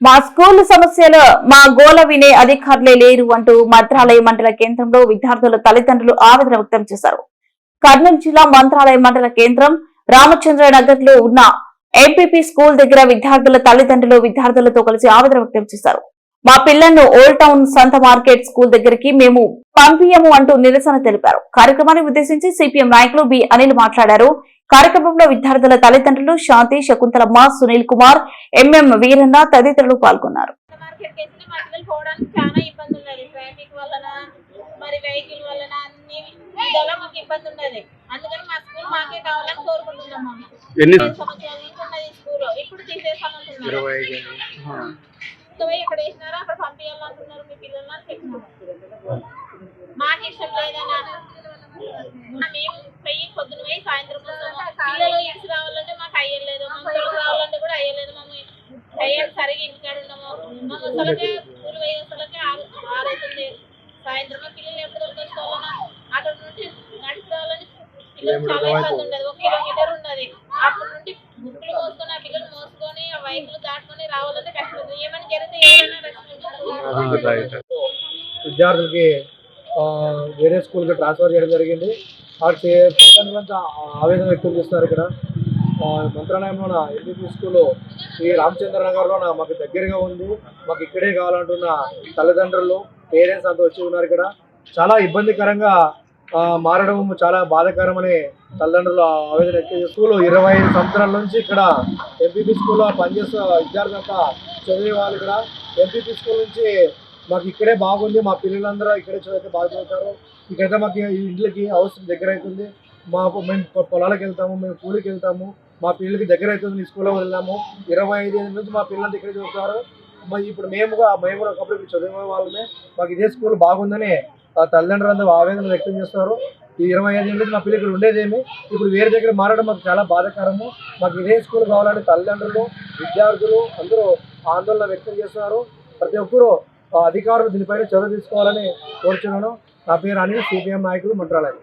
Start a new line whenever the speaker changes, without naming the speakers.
మా స్కూల్ సమస్యలు మా గోల వినే అధికారులే లేరు అంటూ మంత్రాలయ మండల కేంద్రంలో విద్యార్థుల తల్లిదండ్రులు ఆవేదన వ్యక్తం చేశారు. కర్నూలు జిల్లా మంత్రాలయ మండల కేంద్రం రామచంద్ర నగర్లో ఉన్న ఎంపీపీ స్కూల్ దగ్గర విద్యార్థుల తల్లిదండ్రులు విద్యార్థులతో కలిసి ఆవేదన వ్యక్తం చేశారు. మా పిల్లలను ఓల్డ్ టౌన్ సంత మార్కెట్ స్కూల్ దగ్గరికి మేము పంపియము అంటూ నిరసన తెలిపారు. కార్యక్రమాన్ని ఉద్దేశించి సిపిఎం నాయకులు బి అనిల్ మాట్లాడారు. కార్యక్రమంలో విద్యార్థుల తల్లిదండ్రులు శాంతి శకుంతలమ్మ సునీల్ కుమార్ ఎంఎం వీరన్న తదితరులు పాల్గొన్నారు.
మార్కెట్ కేసులు మా పిల్లలు పోవడానికి చాలా ఇబ్బంది ఉన్నది ట్రాఫిక్ వలన మరి వెహికల్ వలన అన్ని విధాలా మాకు ఇబ్బంది ఉన్నది అందుకని మా స్కూల్ మాకే కావాలని కోరుకుంటున్నాం మేము
ఎన్ని
ఐదు సంవత్సరాల నుంచి ఉన్నది స్కూల్ ఇప్పుడు తీసేసామంటున్నారు ఇంకా పోయి ఎక్కడ వేసినారో? అక్కడ పంపించాలంటున్నారు మీ పిల్లలు అని చెప్పినాము మాకు ఇష్టం లేదన్నా మేము పోయి పొద్దున పోయి సాయంత్రం పిల్లలు ఇడిచి రావాలంటే మాకు అయ్యలేదు మంగళూరు రావాలంటే కూడా అయ్యలేదు మమ్మీ అయ్యేది సరిగా ఇంటికాడ ఉన్నాము మాకు అసలుకే స్కూల్ పోయి అసలుకే ఆరు ఆరైతుంది సాయంత్రం పిల్లలు ఎప్పుడు దొరికొచ్చుకోవాలన్నా అక్కడ నుండి నడిచి రావాలని పిల్లలు చాలా ఇబ్బంది ఉండదు. ఒక కిలోమీటర్ ఉన్నది అక్కడ నుండి బుక్కులు మోసుకొని ఆ పిల్లలు మోసుకొని
విద్యార్థులకి ఆ, వేరే స్కూల్కి ట్రాన్స్ఫర్ చేయడం జరిగింది. వాటి ఆవేదన వ్యక్తం చేస్తున్నారు ఇక్కడ. ఆ, మంత్రాలయంలో ఎంబీపీ స్కూల్ ఈ రామచంద్ర నగర్లో మాకు దగ్గరగా ఉంది. మాకు ఇక్కడే కావాలంటున్న తల్లిదండ్రులు పేరెంట్స్ అంతా వచ్చి ఉన్నారు ఇక్కడ. చాలా ఇబ్బందికరంగా మారడం చాలా బాధాకరమని తల్లిదండ్రులు ఆవేదన స్కూల్ ఇరవై ఐదు సంవత్సరాల నుంచి ఇక్కడ ఎంపీపీ స్కూల్లో పనిచేస్తున్న విద్యార్థులంతా చదివే వాళ్ళు ఇక్కడ. ఎంపీపీ స్కూల్ నుంచి మాకు ఇక్కడే బాగుంది. మా పిల్లలందరూ ఇక్కడే చదివితే బాగా చదువుతారు ఇక్కడైతే మాకు ఈ ఇంట్లకి అవసరం దగ్గర అవుతుంది మా మేము పొలాలకు వెళ్తాము. మేము కూలికి వెళ్తాము. మా పిల్లలకి దగ్గర అవుతుంది మీ స్కూల్లో వెళ్ళాము. ఇరవై ఐదు ఏళ్ళ నుంచి మా పిల్లలంతా ఇక్కడే చదువుతారు. మరి ఇప్పుడు మేముగా మేము కూడా ఒకప్పుడు చదివే వాళ్ళమే. మాకు ఇదే స్కూల్ బాగుందని ఆ తల్లిదండ్రులందరూ ఆవేదన వ్యక్తం చేస్తున్నారు. ఈ ఇరవై ఐదు ఏళ్ళ మా పిల్లలు ఇక్కడ ఉండేదేమి? ఇప్పుడు వేరే దగ్గర మారడం మాకు చాలా బాధాకరము. మాకు ఇదే స్కూల్ కావాలని తల్లిదండ్రులు విద్యార్థులు అందరూ ఆందోళన వ్యక్తం చేస్తున్నారు. ప్రతి ఒక్కరూ అధికారులు దీనిపైన చొరవ తీసుకోవాలని కోరుచున్నాను. నా పేరు అనిల్ సిపిఎం నాయకులు మంత్రాలయం.